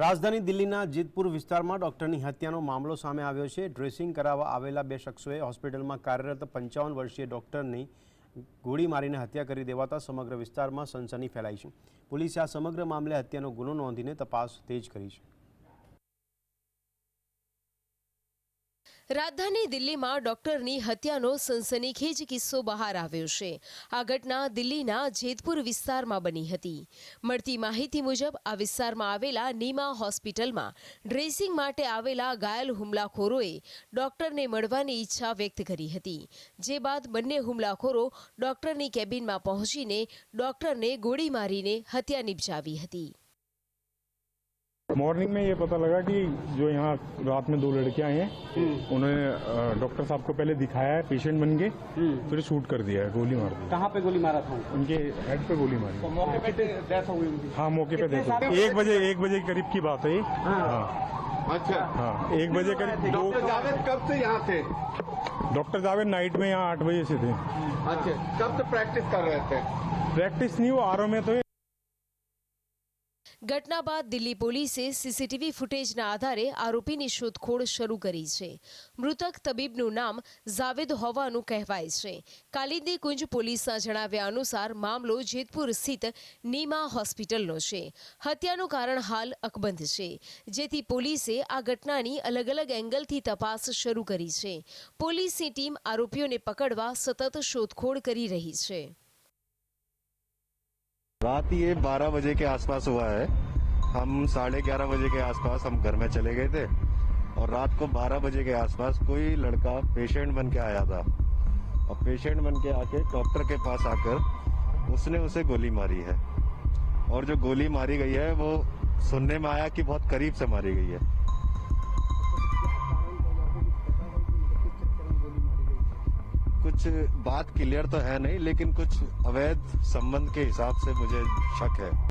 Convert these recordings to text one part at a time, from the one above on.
રાજધાની દિલ્હીના જીતપુર વિસ્તારમાં ડોક્ટરની હત્યાનો મામલો સામે આવ્યો છે. ડ્રેસિંગ કરાવવા આવેલા બે શખ્સોએ હોસ્પિટલમાં કાર્યરત પંચાવન વર્ષીય ડોક્ટરની ગોળી મારીને હત્યા કરી દેવાતા સમગ્ર વિસ્તારમાં સનસની ફેલાઈ છે. પોલીસે આ સમગ્ર મામલે હત્યાનો ગુનો નોંધીને તપાસ તેજ કરી છે. રાજધાની દિલ્હીમાં ડોક્ટરની હત્યાનો સનસનીખેજ કિસ્સો બહાર આવ્યો છે. આ ઘટના દિલ્હીના જેતપુર વિસ્તારમાં બની હતી. મળતી માહિતી મુજબ, આ વિસ્તારમાં આવેલા નીમા હોસ્પિટલમાં ડ્રેસિંગ માટે આવેલા ઘાયલ હુમલાખોરોએ ડોક્ટરને મળવાની ઈચ્છા વ્યક્ત કરી હતી. જે બાદ બંને હુમલાખોરો ડોક્ટરની કેબિનમાં પહોંચીને ડોક્ટરને ગોળી મારીને હત્યા નિપજાવી હતી. मॉर्निंग में ये पता लगा कि जो यहाँ रात में दो लड़कियाँ हैं उन्होंने डॉक्टर साहब को पहले दिखाया है पेशेंट बन के फिर शूट कर दिया है गोली मार दी। कहाँ पे गोली मारा था? उनके हेड पे गोली मारी। मौके पे डेथ हो गई उनकी। हाँ मौके पे देखो एक बजे एक बजे के करीब की बात है हाँ। अच्छा। हाँ एक बजे करीब डॉक्टर जावेद कब से यहाँ थे? डॉक्टर जावेद नाइट में यहाँ आठ बजे से थे। अच्छा कब से प्रैक्टिस कर रहे थे? प्रैक्टिस नहीं वो आर में तो ઘટના બાદ દિલ્હી પોલીસે સીસીટીવી ફૂટેજના આધારે આરોપીની શોધખોળ શરૂ કરી છે. મૃતક તબીબનું નામ જાવેદ હોવાનું કહેવાય છે. કાલિંદી કુંજ પોલીસના જણાવ્યા અનુસાર મામલો જેતપુર સ્થિત નીમા હોસ્પિટલનો છે. હત્યાનું કારણ હાલ અકબંધ છે. જેથી પોલીસે આ ઘટનાની અલગ અલગ એંગલથી તપાસ શરૂ કરી છે. પોલીસની ટીમ આરોપીઓને પકડવા સતત શોધખોળ કરી રહી છે. रात ये 12 बजे के आसपास हुआ है। हम साढ़े ग्यारह बजे के आसपास हम घर में चले गए थे और रात को 12 बजे के आसपास कोई लड़का पेशेंट बन के आया था। और पेशेंट बन के आके डॉक्टर के पास आकर उसने उसे गोली मारी है। और जो गोली मारी गई है वो सुनने में आया कि बहुत करीब से मारी गई है। कुछ बात क्लियर तो है नहीं लेकिन कुछ अवैध संबंध के हिसाब से मुझे शक है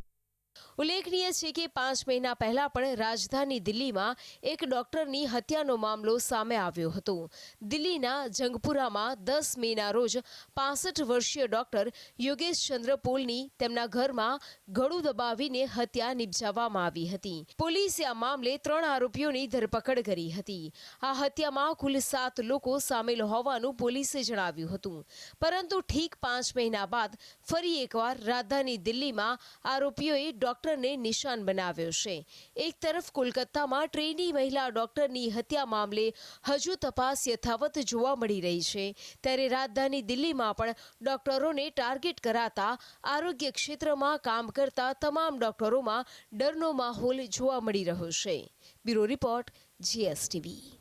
ઉલ્લેખનીય છે કે પાંચ મહિના પહેલા પણ રાજધાની દિલ્હીમાં એક ડોક્ટરની હત્યાનો મામલો સામે આવ્યો હતો. દિલ્હીના જંગપુરામાં દસ મેના રોજ પાસઠ વર્ષીય ડોક્ટર યોગેશ ચંદ્ર પોલની તેમના ઘરમાં ગળું દબાવીને હત્યા નિપજાવવામાં આવી હતી. પોલીસે આ મામલે ત્રણ આરોપીઓની ધરપકડ કરી હતી. આ હત્યામાં કુલ સાત લોકો સામેલ હોવાનું પોલીસે જણાવ્યું હતું. પરંતુ ઠીક પાંચ મહિના બાદ ફરી એકવાર રાજધાની દિલ્હીમાં આરોપીઓએ ડોક્ટરને નિશાન બનાવ્યો છે. એક તરફ કોલકાતામાં ટ્રેની મહિલા ડોક્ટરની હત્યા મામલે હજુ તપાસ યથાવત જોવા મળી રહી છે. ત્યારે રાજધાની દિલ્હીમાં પણ ડોક્ટરોને ટાર્ગેટ કરાતા આરોગ્ય ક્ષેત્રમાં કામ કરતા તમામ ડોક્ટરોમાં ડરનો માહોલ જોવા મળી રહ્યો છે. Bureau report, GSTV.